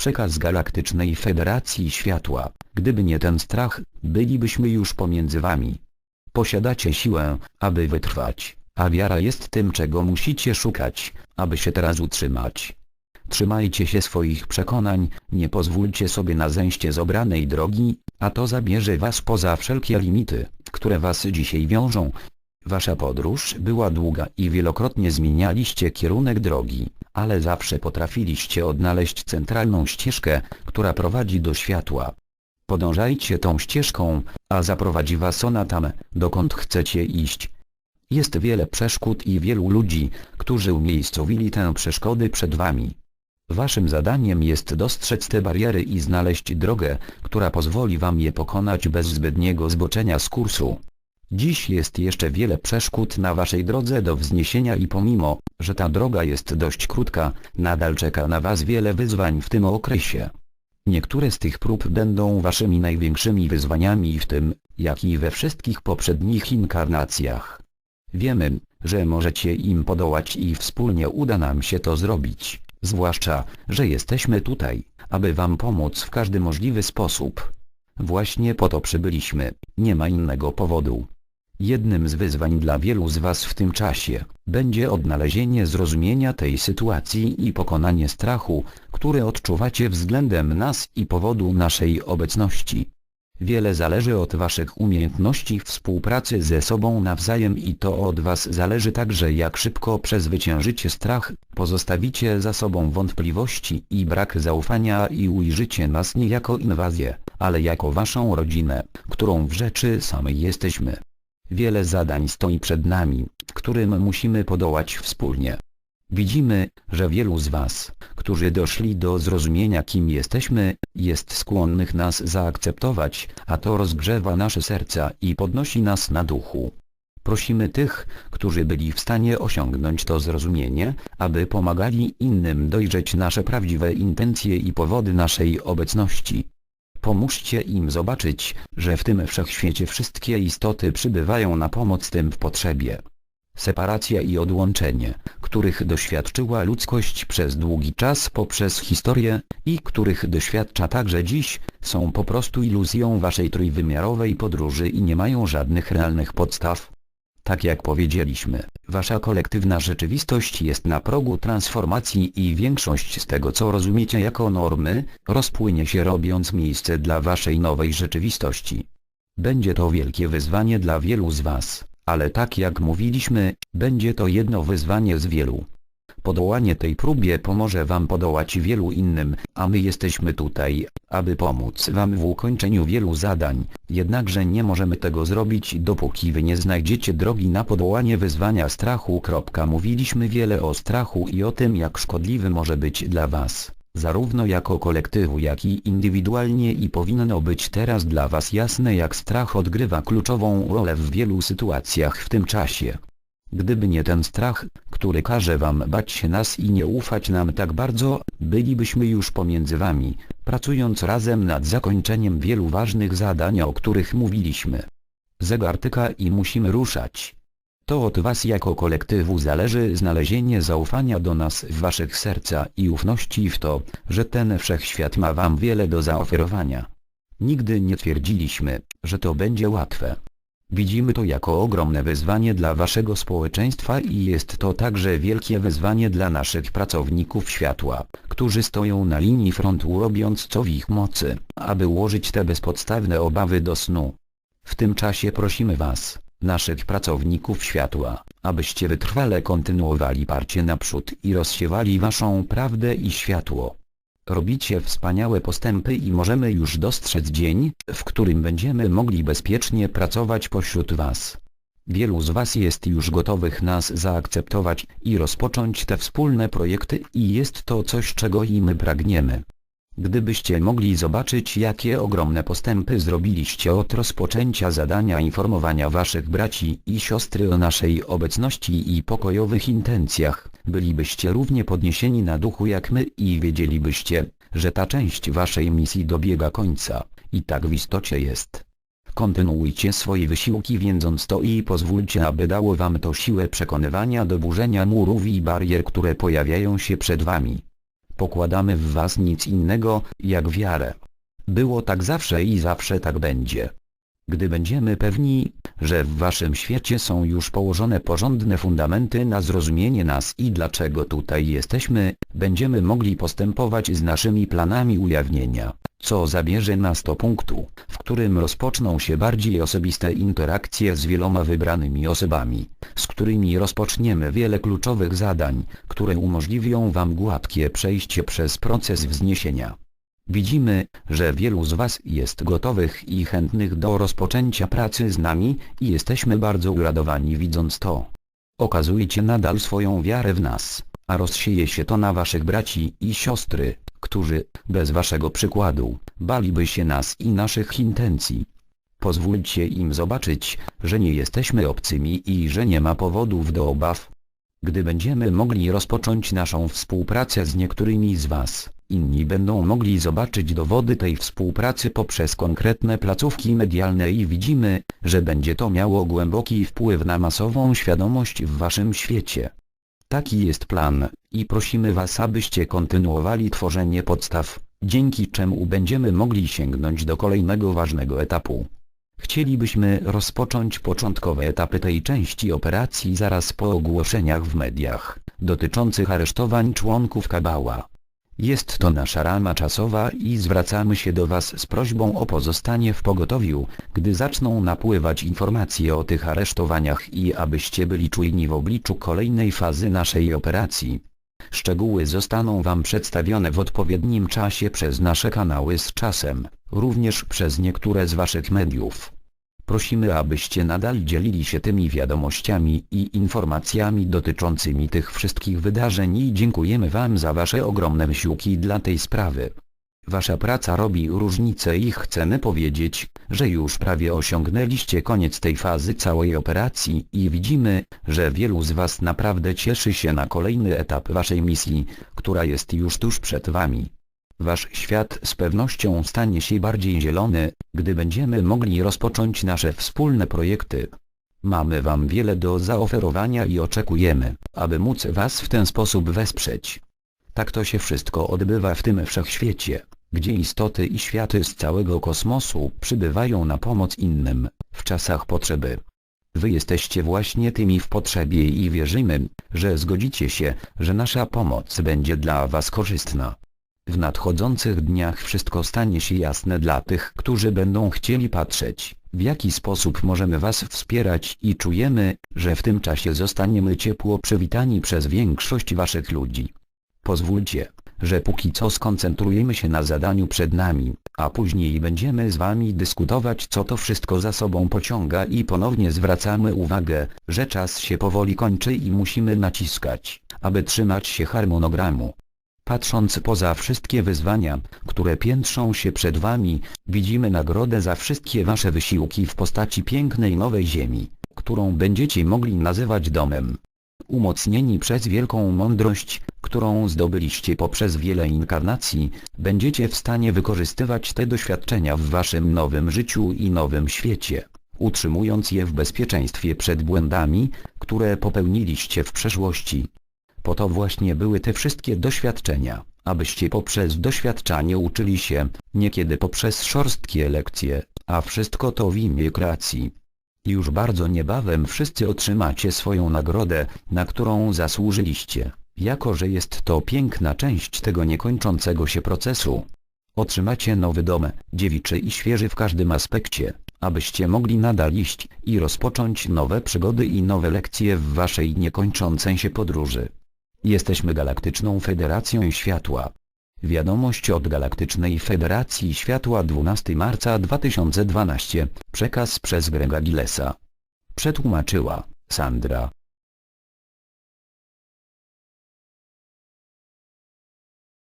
Przekaz Galaktycznej Federacji Światła. Gdyby nie ten strach, bylibyśmy już pomiędzy wami. Posiadacie siłę, aby wytrwać, a wiara jest tym czego musicie szukać, aby się teraz utrzymać. Trzymajcie się swoich przekonań, nie pozwólcie sobie na zejście z obranej drogi, a to zabierze was poza wszelkie limity, które was dzisiaj wiążą. Wasza podróż była długa i wielokrotnie zmienialiście kierunek drogi, ale zawsze potrafiliście odnaleźć centralną ścieżkę, która prowadzi do światła. Podążajcie tą ścieżką, a zaprowadzi was ona tam, dokąd chcecie iść. Jest wiele przeszkód i wielu ludzi, którzy umiejscowili tę przeszkody przed wami. Waszym zadaniem jest dostrzec te bariery i znaleźć drogę, która pozwoli wam je pokonać bez zbytniego zboczenia z kursu. Dziś jest jeszcze wiele przeszkód na waszej drodze do wzniesienia i pomimo, że ta droga jest dość krótka, nadal czeka na was wiele wyzwań w tym okresie. Niektóre z tych prób będą waszymi największymi wyzwaniami w tym, jak i we wszystkich poprzednich inkarnacjach. Wiemy, że możecie im podołać i wspólnie uda nam się to zrobić, zwłaszcza, że jesteśmy tutaj, aby wam pomóc w każdy możliwy sposób. Właśnie po to przybyliśmy, nie ma innego powodu. Jednym z wyzwań dla wielu z Was w tym czasie, będzie odnalezienie zrozumienia tej sytuacji i pokonanie strachu, który odczuwacie względem nas i powodu naszej obecności. Wiele zależy od Waszych umiejętności współpracy ze sobą nawzajem i to od Was zależy także jak szybko przezwyciężycie strach, pozostawicie za sobą wątpliwości i brak zaufania i ujrzycie nas nie jako inwazję, ale jako Waszą rodzinę, którą w rzeczy samej jesteśmy. Wiele zadań stoi przed nami, którym musimy podołać wspólnie. Widzimy, że wielu z Was, którzy doszli do zrozumienia kim jesteśmy, jest skłonnych nas zaakceptować, a to rozgrzewa nasze serca i podnosi nas na duchu. Prosimy tych, którzy byli w stanie osiągnąć to zrozumienie, aby pomagali innym dojrzeć nasze prawdziwe intencje i powody naszej obecności. Pomóżcie im zobaczyć, że w tym wszechświecie wszystkie istoty przybywają na pomoc tym w potrzebie. Separacja i odłączenie, których doświadczyła ludzkość przez długi czas poprzez historię, i których doświadcza także dziś, są po prostu iluzją waszej trójwymiarowej podróży i nie mają żadnych realnych podstaw. Tak jak powiedzieliśmy, wasza kolektywna rzeczywistość jest na progu transformacji i większość z tego co rozumiecie jako normy, rozpłynie się robiąc miejsce dla waszej nowej rzeczywistości. Będzie to wielkie wyzwanie dla wielu z was, ale tak jak mówiliśmy, będzie to jedno wyzwanie z wielu. Podołanie tej próbie pomoże wam podołać wielu innym, a my jesteśmy tutaj, aby pomóc wam w ukończeniu wielu zadań, jednakże nie możemy tego zrobić dopóki wy nie znajdziecie drogi na podołanie wyzwania strachu. Mówiliśmy wiele o strachu i o tym jak szkodliwy może być dla was, zarówno jako kolektywu jak i indywidualnie i powinno być teraz dla was jasne jak strach odgrywa kluczową rolę w wielu sytuacjach w tym czasie. Gdyby nie ten strach, który każe wam bać się nas i nie ufać nam tak bardzo, bylibyśmy już pomiędzy wami, pracując razem nad zakończeniem wielu ważnych zadań o których mówiliśmy. Zegar tyka i musimy ruszać. To od was jako kolektywu zależy znalezienie zaufania do nas w waszych serca i ufności w to, że ten wszechświat ma wam wiele do zaoferowania. Nigdy nie twierdziliśmy, że to będzie łatwe. Widzimy to jako ogromne wyzwanie dla waszego społeczeństwa i jest to także wielkie wyzwanie dla naszych pracowników światła, którzy stoją na linii frontu robiąc co w ich mocy, aby ułożyć te bezpodstawne obawy do snu. W tym czasie prosimy was, naszych pracowników światła, abyście wytrwale kontynuowali parcie naprzód i rozsiewali waszą prawdę i światło. Robicie wspaniałe postępy i możemy już dostrzec dzień, w którym będziemy mogli bezpiecznie pracować pośród Was. Wielu z Was jest już gotowych nas zaakceptować i rozpocząć te wspólne projekty i jest to coś czego i my pragniemy. Gdybyście mogli zobaczyć jakie ogromne postępy zrobiliście od rozpoczęcia zadania informowania waszych braci i siostry o naszej obecności i pokojowych intencjach, bylibyście równie podniesieni na duchu jak my i wiedzielibyście, że ta część waszej misji dobiega końca, i tak w istocie jest. Kontynuujcie swoje wysiłki wiedząc to i pozwólcie aby dało wam to siłę przekonywania do burzenia murów i barier które pojawiają się przed wami. pokładamy w was nic innego, jak wiarę. Było tak zawsze i zawsze tak będzie. Gdy będziemy pewni, że w waszym świecie są już położone porządne fundamenty na zrozumienie nas i dlaczego tutaj jesteśmy, będziemy mogli postępować z naszymi planami ujawnienia, co zabierze nas do punktu, w którym rozpoczną się bardziej osobiste interakcje z wieloma wybranymi osobami, z którymi rozpoczniemy wiele kluczowych zadań, które umożliwią wam gładkie przejście przez proces wzniesienia. Widzimy, że wielu z Was jest gotowych i chętnych do rozpoczęcia pracy z nami i jesteśmy bardzo uradowani widząc to. Okazujecie nadal swoją wiarę w nas, a rozsieje się to na Waszych braci i siostry, którzy, bez Waszego przykładu, baliby się nas i naszych intencji. Pozwólcie im zobaczyć, że nie jesteśmy obcymi i że nie ma powodów do obaw. Gdy będziemy mogli rozpocząć naszą współpracę z niektórymi z Was, inni będą mogli zobaczyć dowody tej współpracy poprzez konkretne placówki medialne i widzimy, że będzie to miało głęboki wpływ na masową świadomość w Waszym świecie. Taki jest plan, i prosimy Was abyście kontynuowali tworzenie podstaw, dzięki czemu będziemy mogli sięgnąć do kolejnego ważnego etapu. Chcielibyśmy rozpocząć początkowe etapy tej części operacji zaraz po ogłoszeniach w mediach, dotyczących aresztowań członków Kabała. Jest to nasza rama czasowa i zwracamy się do Was z prośbą o pozostanie w pogotowiu, gdy zaczną napływać informacje o tych aresztowaniach i abyście byli czujni w obliczu kolejnej fazy naszej operacji. Szczegóły zostaną Wam przedstawione w odpowiednim czasie przez nasze kanały z czasem, również przez niektóre z Waszych mediów. Prosimy abyście nadal dzielili się tymi wiadomościami i informacjami dotyczącymi tych wszystkich wydarzeń i dziękujemy Wam za Wasze ogromne wysiłki dla tej sprawy. Wasza praca robi różnicę i chcemy powiedzieć, że już prawie osiągnęliście koniec tej fazy całej operacji i widzimy, że wielu z Was naprawdę cieszy się na kolejny etap Waszej misji, która jest już tuż przed Wami. Wasz świat z pewnością stanie się bardziej zielony, gdy będziemy mogli rozpocząć nasze wspólne projekty. Mamy Wam wiele do zaoferowania i oczekujemy, aby móc Was w ten sposób wesprzeć. Tak to się wszystko odbywa w tym wszechświecie, gdzie istoty i światy z całego kosmosu przybywają na pomoc innym, w czasach potrzeby. Wy jesteście właśnie tymi w potrzebie i wierzymy, że zgodzicie się, że nasza pomoc będzie dla Was korzystna. W nadchodzących dniach wszystko stanie się jasne dla tych, którzy będą chcieli patrzeć, w jaki sposób możemy Was wspierać i czujemy, że w tym czasie zostaniemy ciepło przywitani przez większość Waszych ludzi. Pozwólcie, że póki co skoncentrujemy się na zadaniu przed nami, a później będziemy z Wami dyskutować co to wszystko za sobą pociąga i ponownie zwracamy uwagę, że czas się powoli kończy i musimy naciskać, aby trzymać się harmonogramu. Patrząc poza wszystkie wyzwania, które piętrzą się przed Wami, widzimy nagrodę za wszystkie Wasze wysiłki w postaci pięknej nowej ziemi, którą będziecie mogli nazywać domem. Umocnieni przez wielką mądrość, którą zdobyliście poprzez wiele inkarnacji, będziecie w stanie wykorzystywać te doświadczenia w Waszym nowym życiu i nowym świecie, utrzymując je w bezpieczeństwie przed błędami, które popełniliście w przeszłości. Po to właśnie były te wszystkie doświadczenia, abyście poprzez doświadczanie uczyli się, niekiedy poprzez szorstkie lekcje, a wszystko to w imię kreacji. Już bardzo niebawem wszyscy otrzymacie swoją nagrodę, na którą zasłużyliście, jako że jest to piękna część tego niekończącego się procesu. Otrzymacie nowy dom, dziewiczy i świeży w każdym aspekcie, abyście mogli nadal iść i rozpocząć nowe przygody i nowe lekcje w waszej niekończącej się podróży. Jesteśmy Galaktyczną Federacją Światła. Wiadomość od Galaktycznej Federacji Światła 12 marca 2012, przekaz przez Grega Gillesa. Przetłumaczyła Sandra